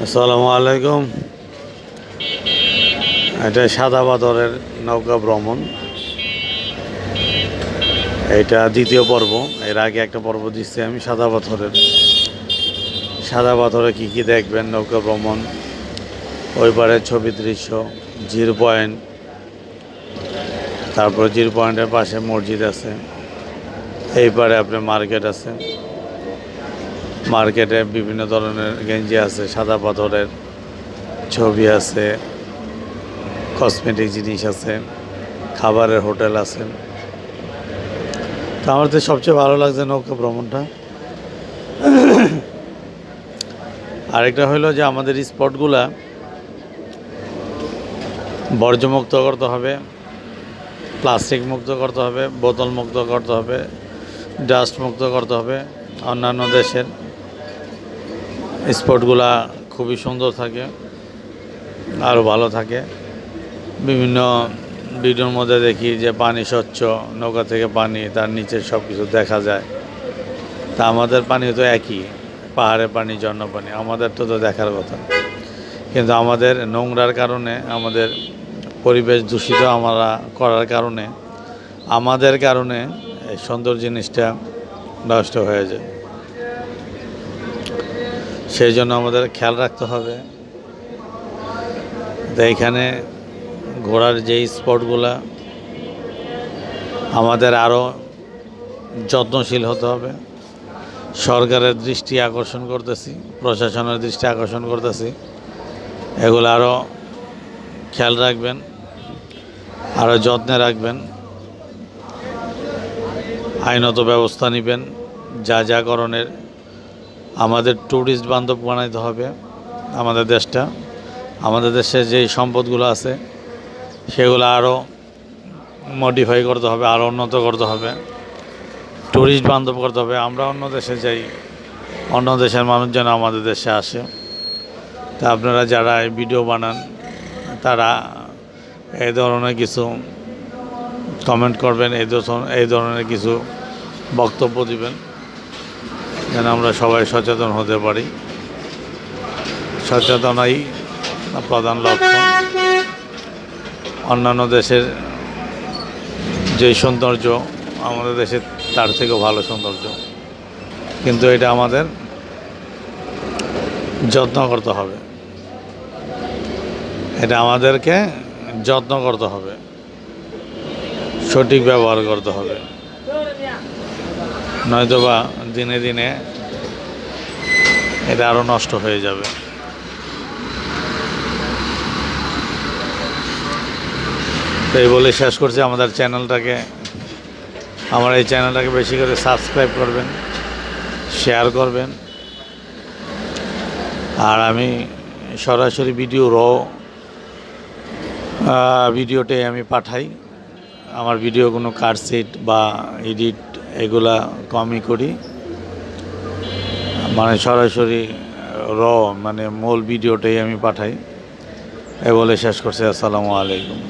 আসসালামু আলাইকুম। এটা সাদা পাথরের নৌকা ভ্রমণ। এটা দ্বিতীয় পর্ব। এর আগে একটা পর্ব দিচ্ছি আমি, সাদা পাথরের। সাদা পাথরে কী কী দেখবেন, নৌকা ভ্রমণ, ওই পারে ছবি দৃশ্য, জিরো পয়েন্ট, তারপর জিরো পয়েন্টের পাশে মসজিদ আছে, এই পারে আপনার মার্কেট আছে। মার্কেটে বিভিন্ন ধরনের গেঞ্জি আছে, সাদা পাথরের ছবি আছে, কসমেটিক জিনিস আছে, খাবারের হোটেল আছে। তো আমার তো সবচেয়ে ভালো লাগছে নৌকা ভ্রমণটা। আরেকটা হলো যে আমাদের স্পটগুলা বর্জ্যমুক্ত করতে হবে, প্লাস্টিক মুক্ত করতে হবে, বোতল মুক্ত করতে হবে, ডাস্ট মুক্ত করতে হবে, অন্যান্য দেশের স্পটগুলা খুবই সুন্দর থাকে আরও ভালো থাকে। বিভিন্ন ভিডিওর মধ্যে দেখি যে পানি স্বচ্ছ, নৌকা থেকে পানি, তার নিচে সব কিছু দেখা যায়। তা আমাদের পানি তো একই, পাহাড়ের পানি, ঝর্ণা পানি, আমাদের তো তো দেখার কথা। কিন্তু আমাদের নোংরার কারণে, আমাদের পরিবেশ দূষিত আমরা করার কারণে, আমাদের কারণে এই সুন্দর জিনিসটা নষ্ট হয়ে যায়। সেই জন্য আমাদের খেয়াল রাখতে হবে। তো এইখানে ঘোরার যেই স্পটগুলা, আমাদের আরও যত্নশীল হতে হবে। সরকারের দৃষ্টি আকর্ষণ করতেছি, প্রশাসনের দৃষ্টি আকর্ষণ করতেছি। এগুলো আরও খেয়াল রাখবেন আরও যত্নে রাখবেন। আইনত ব্যবস্থা নেবেন, যা যা করণের আমাদের ট্যুরিস্ট বান্ধব বানাইতে হবে আমাদের দেশটা। আমাদের দেশে যেই সম্পদগুলো আছে, সেগুলো আরও মডিফাই করতে হবে আরও উন্নত করতে হবে। ট্যুরিস্ট বান্ধব করতে হবে, আমরা অন্য দেশে যাই, অন্য দেশের মানুষ যেন আমাদের দেশে আসে। তা আপনারা যারা ভিডিও বানান, তারা এই ধরনের কিছু কমেন্ট করবেন এই ধরনের কিছু বক্তব্য দিবেন। যেন আমরা সবাই সচেতন হতে পারি। সচেতনাই প্রধান লক্ষ্য অন্যান্য দেশের যে সৌন্দর্য, আমাদের দেশে তার থেকেও ভালো সৌন্দর্য। কিন্তু এটা আমাদের যত্ন করতে হবে। এটা আমাদেরকে যত্ন করতে হবে। সঠিক ব্যবহার করতে হবে। নয়তোবা দিনে দিনে এটা আরও নষ্ট হয়ে যাবে। তো এই বলে শেষ করছি। আমাদের চ্যানেলটাকে, আমার এই চ্যানেলটাকে বেশি করে সাবস্ক্রাইব করবেন, শেয়ার করবেন। আর আমি সরাসরি ভিডিও র ভিডিওতে আমি পাঠাই। আমার ভিডিও কোনো কাটসিট বা এডিট এগুলা কমই করি। মানে সরাসরি র মানে মূল ভিডিওটাই আমি পাঠাই। এ বলে শেষ করছি। আসসালামু আলাইকুম।